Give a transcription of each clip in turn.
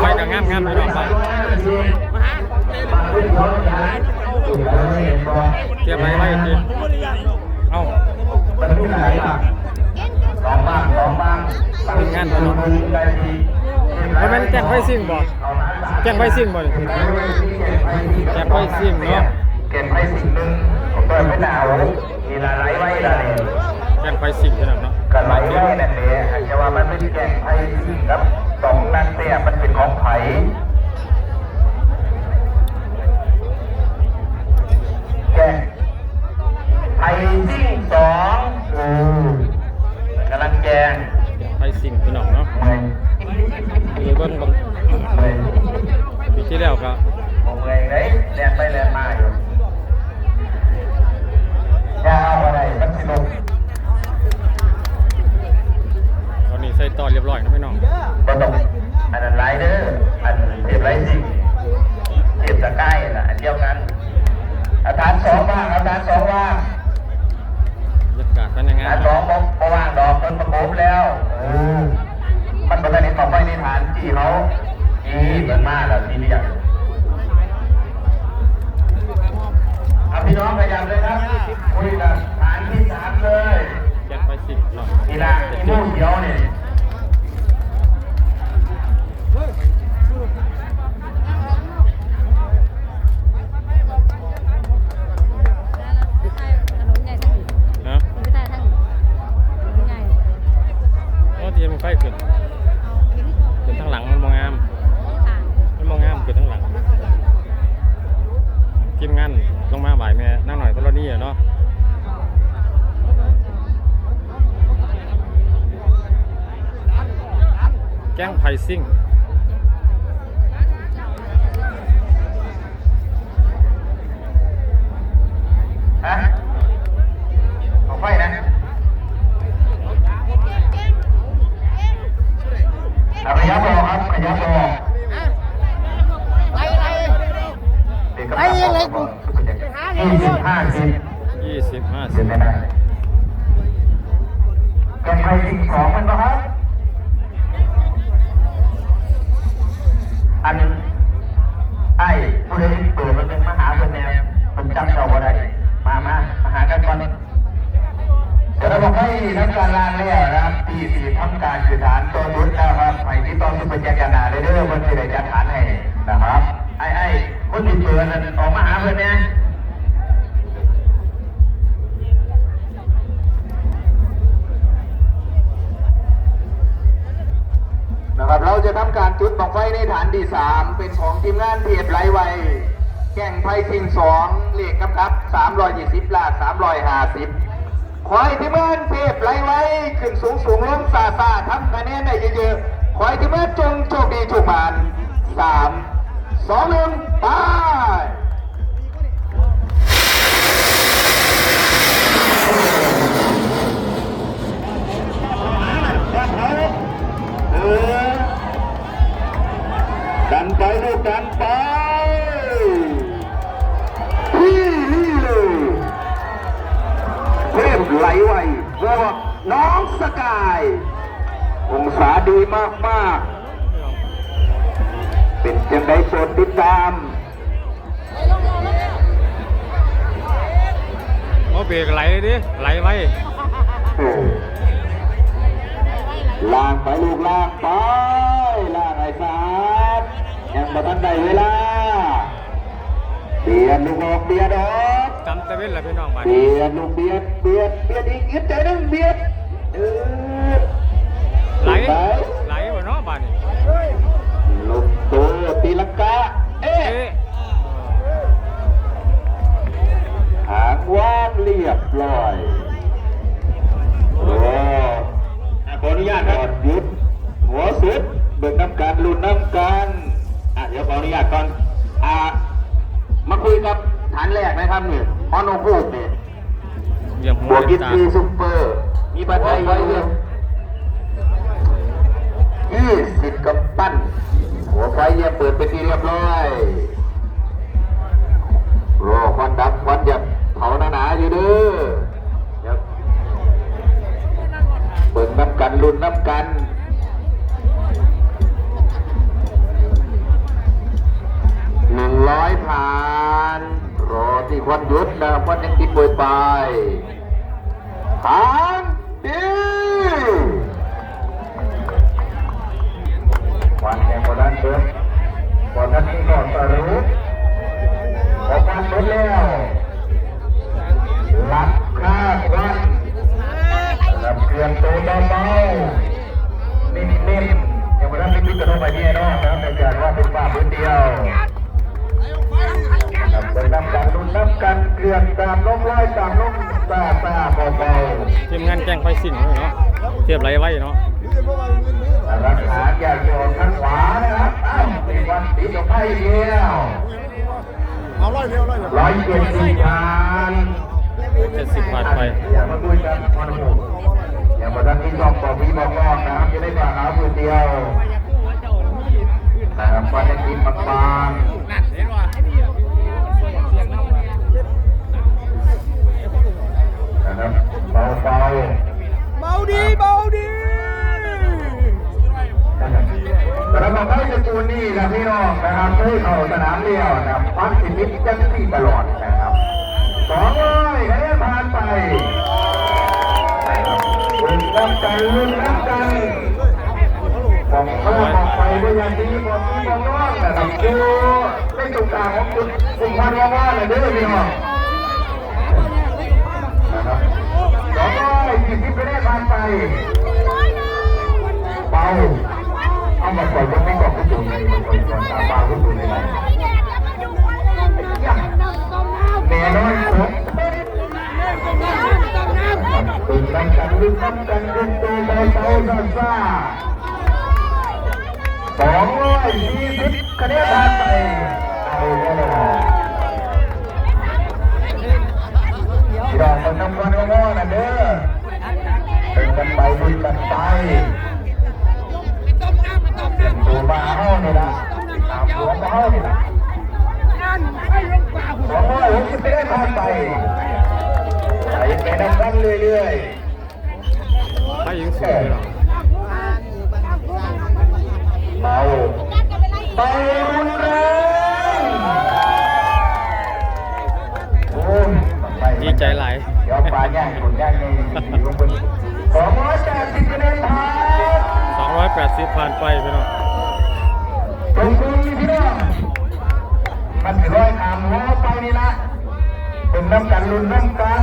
ไฟกับงามงามพี่น้องไปเทียบไรไว้จริงเอ้ามันไม่ไหนหรอกสองบ้างสองบ้างงานตัวเนาะมันเป็นแจ้งไฟซิ่งบ่แจ้งไฟซิ่งบ่แจ้งไฟซิ่งเนาะเก็บไปสิ่งหนึ่งผมเปิดไม่หนาวมีลายไว้ลายแจ้งไฟซิ่งพี่น้องเนาะ กันไหลไว้นั่นเองอาจจะว่ามันไม่ได้แก่ไผ่ครับสองนั่นเตี้ยมันเป็นของไผ่ มันเป็นอะไรต่อไปในฐานที่เขาอีมันมากแล้วที่เรียกเอาพี่น้องพยายามเลยครับคุยกับฐานที่สามเลยแจ้งไฟซิ่งเนาะทีละมู่เดียวเนี่ย ลงมาบ่ายแม่นั่งหน่อยก็ราะเรานี่อะเนาะแก้งไพซิ่งฮะ อนั่นออกมาหาเพื่อนเนี่ยนะครับเราจะทำการจุดบังไฟในฐานที่สามเป็นของทีมงานเพจไรไวแก่งไพซิงสองเลขกำกับสามร้อยยี่สิบลาสามร้อยห้าสิบขอให้ทีมงานเพจไรไวขึ้นสูงสูงลงซาซาทำคะแนนได้เยอะๆขอให้ทีมงานจงโชคดีถูกผ่านสาม สองหนึ่งไปเออดันไปลูกดันไปพี่นี่เลยเทพไหลไววกน้องสกาย องศาดีมากมาก ๆเป็นจังไดโปรดติดตามโอ้เบรกไหลเลยดิไหลไว้เออลากไปลูกลากไปลากไอ้สาดยังบ่ทันได้เวลาเบียดลูกออกเบียดออกจำตะเวนแหละพี่น้องบ้านเบียดลูกเบียดเบียดเบียดอีกยึดใจหนึงเบียดเออไหลไปไหลวะเนาะบ้านนี้ลูก ตัวตีลังกาเอ๊ะเอ๊ะหางว่างเรียบร้อยโอ้อะขออนุญาตครับหยุดหัวสุดเบิกน้ำการลุ้นน้ำกันอะเดี๋ยวขออนุญาตก่อนอะมาคุยกับฐานแรกนะครับนี่ฮอนโนคูกนี่เหยี่ยมหับววกเต็กิมนตาซีซุปเปอร์ มีปัจจัยไว้เลยยี่สิบ ยเปิดไปที่เรียบร้อยรอควันดำควันหยับเผาหนาๆอยู่เด้อเปิดน้ำกันรุนน้ำกันหนึ่งร้อยผ่าน รอที่ควันยุดนะควันยังติดป่วยไปผ่านดีควันแข็งกว่านั้นเด้อ วันนั้นนี้ก็สรุปออกมาหมดแล้วรับค่าวันรับเครื่องตัวเบาๆนิ่มๆยังไม่ได้พิจารณาไปเนี่ยเนาะนะครับในการว่าเป็นฝ้าพื้นเดียวครับเป็นน้ำกันรุ่นน้ำกันเกลื่อนตามลมไล่ตามลมซาซาเบาทีมงานแจ้งไฟซิ่งเลยเนาะเทียบไรไว้เนาะ รักษาอย่าโยนข้างขวานะครับอ้าวเป็นวันติดกับไพ่เดียวเอาร้อยเดียวร้อยเดียวร้อยเจ็ดสิบทานเจ็ดสิบผ่านไปอย่ามาคุยกันมันหกอย่ามาดันที่ชอบบอกพี่บอกน้องนะครับจะได้ฝากหาพื้นเดียวนะครับวันนี้กินบางๆ กูลนี่นะพี่น้องนะครับเพื่อเข้าสนามเดียวนะครับพักสิมิตจังที่ตลอดนะครับสองร้อยคะแนนผ่านไปลุ้นน้ำกันลุ้นน้ำกันบอกเมื่อบอกไปด้วยอย่างดีบอกพี่บอกน้องนะครับดูไม่ตรงกลางของคุณคุณพันว่าว่าเลยด้อพี่น้องนะครับสองร้อยยี่สิบคะแนนผ่านไป นน้ำกันลืมน้ำกันตัวเบาเบาซาซาสองร้อยยี่สิบคะแนนผ่านไปเอาแน่นอนพี่น้องคนทำวันก็ง้อนะเด้อเป็นกันไปดุยกันไปตัวมาเฮ้านี่ละตามหัวมาเฮ้านี่ละสองร้อยหกสิบไม่ได้ผ่านไปไปไปดังดังเรื่อยไฟยิงสูงเลยเนาะๆเบาเบารุนแรงโอ้ยไปดีใจหลายเดี๋ยวปลาย่างคนย่างนี่ลงบนสองร้อยแปดสิบคะแนนผ่านสองร้อยแปดสิบผ่านไปพี่น้องตรงคุณพี่น้องมันถือร้อยขามหัวไปนี่ละเป็นน้ำกันรุนน้ำกัน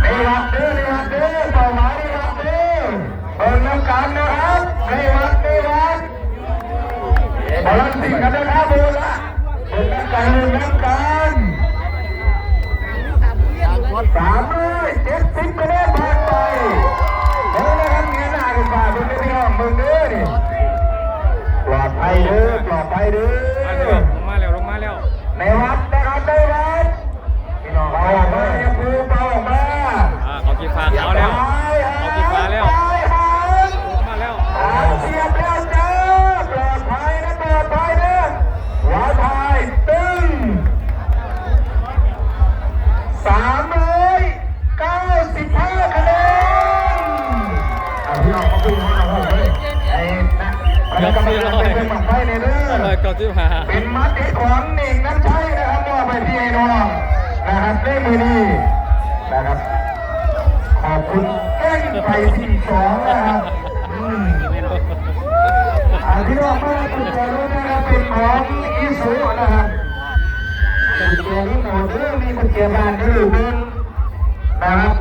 ไม่วัดเด้อไม่วัดเด้เป้าหมายไม่วัดเด้อเปิดน้ำกันนะครับไม่วัดไม่วัดบอลสิกันนะครับโบละเปิดน้ำกันเปิดน้ำกันสามร้อยเจ็ดสิบคะแนนผ่านไปเฮ้ยนะครับเงี้ยหน้ากันฝ่าคุณพี่น้องมึงเด้อนี่ปลอดภัยเด้อปลอดภัยเด้มาเร็วอลงมาเร็วลงมาเร็วในวัดนะครับในวัดพี่น้องเบาออกมาอย่าพูดเบาออกมา อ่าเขากีฟ้าเขาแล้วเขากีฟ้าแล้วมาแล้วเสียบแล้วเจ้าปลอดภัยนะปลอดภัยนะปลอดภัยตึงสามร้อยเก้าสิบห้าคะแนนเอาพี่น้องเขาพูดมาเอาเลยไอ้นะคณะกรรมการเป็นเรื่องของไฟในเรื่องร้อยเก้าสิบห้าเป็นมัดเด็ดของหนึ่งน้ำใช้นะครับมอบไปพี่ไอ้น้องนะครับเล่มือนี้นะครับ ขอบคุณแก้งไปที่สองนะครับอืมอ่าพี่น้องเมื่อคุณจะรู้นะครับเป็นของอีสุนะครับกุญแจรีโมดหรือมีกุญแจบ้านที่อมีนะครับ